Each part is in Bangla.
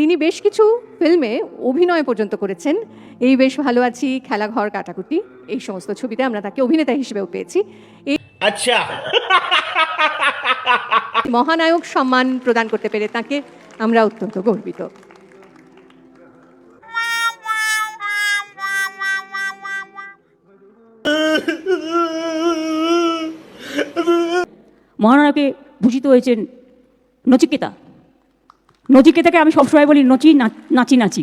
তিনি বেশ কিছু ফিল্মে অভিনয় পর্যন্ত করেছেন। এই বেশ ভালো আছি খেলাঘর কাটাকুটি এই সমস্ত ছবিতে আমরা তাকে অভিনেতা হিসেবেও পেয়েছি। আচ্ছা। মহানায়ক সম্মান প্রদান করতে পেরে তাকে আমরা অত্যন্ত গর্বিত। মহানায়কে ভূষিত হয়েছেন নচিকেতা। নচিকেতাকে আমি সবসময় বলি নচি নাচি নাচি।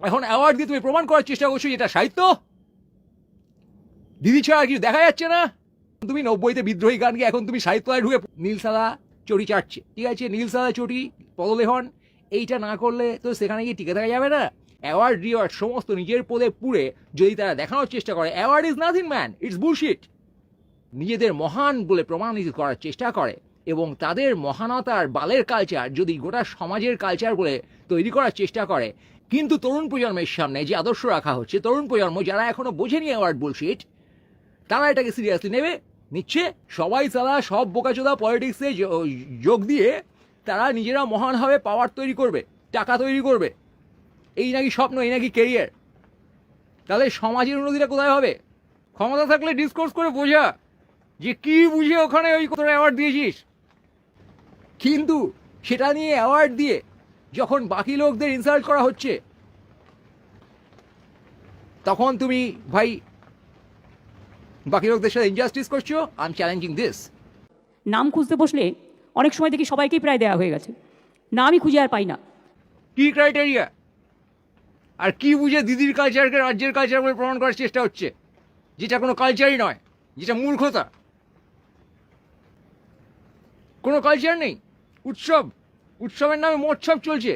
এখন অ্যাওয়ার্ড দিয়ে তুমি প্রমাণ করার চেষ্টা করছ এটা সাহিত্য। দিদি ছাড়া কিছু দেখা যাচ্ছে না। তুমি নব্বইতে বিদ্রোহী গানকে এখন তুমি সাহিত্যায় ঢুকে নীলসাদা চটি চাটছে, ঠিক আছে? নীলসাদা চটি, পদলেহন, এইটা না করলে তো সেখানে গিয়ে টিকে থাকা যাবে না। অ্যাওয়ার্ড রিওয়ার্ড সমস্ত নিজের পদে পুড়ে যদি তারা দেখানোর চেষ্টা করে award is nothing man it's bullshit নিজেদের মহান বলে প্রমাণিত করার চেষ্টা করে। এবং তাদের মহানতার বালের কালচার যদি গোটা সমাজের কালচার বলে তৈরি করার চেষ্টা করে। কিন্তু তরুণ প্রজন্মের সামনে যে আদর্শ রাখা হচ্ছে, তরুণ প্রজন্ম যারা এখনও বোঝেনি অ্যাওয়ার্ড বুলশিট তারা এটাকে সিরিয়াসলি নেবে, নিচ্ছে, সবাই তারা সব বোকাচোদা পলিটিক্সে যোগ দিয়ে তারা নিজেরা মহান হবে পাওয়ার তৈরি করবে, টাকা তৈরি করবে। এই নাকি স্বপ্ন, এই নাকি কেরিয়ার তাহলে সমাজের উন্নতিটা কোথায় হবে? ক্ষমতা থাকলে ডিসকোর্স করে বোঝা যে কি বুঝে ওখানে ওই তোরা অ্যাওয়ার্ড দিয়েছিস? কিন্তু সেটা নিয়ে অ্যাওয়ার্ড দিয়ে যখন বাকি লোকদের ইনসাল্ট করা হচ্ছে তখন তুমি ভাই বাকি লোকদের সাথে ইনজাস্টিস করছ আই এম চ্যালেঞ্জিং দিস নাম খুঁজতে বসলে অনেক সময় দেখি সবাইকেই প্রায় দেওয়া হয়ে গেছে। নামই খুঁজে আর পাই না। কি ক্রাইটেরিয়া আর কি বুঝে দিদির কালচারকে রাজ্যের কালচার বলে প্রমাণ করার চেষ্টা হচ্ছে? যেটা কোনো কালচারই নয় যেটা মূর্খতা। কোনো কালচার নেই। উৎসব। উৎসবের নামে মৎসব চলছে।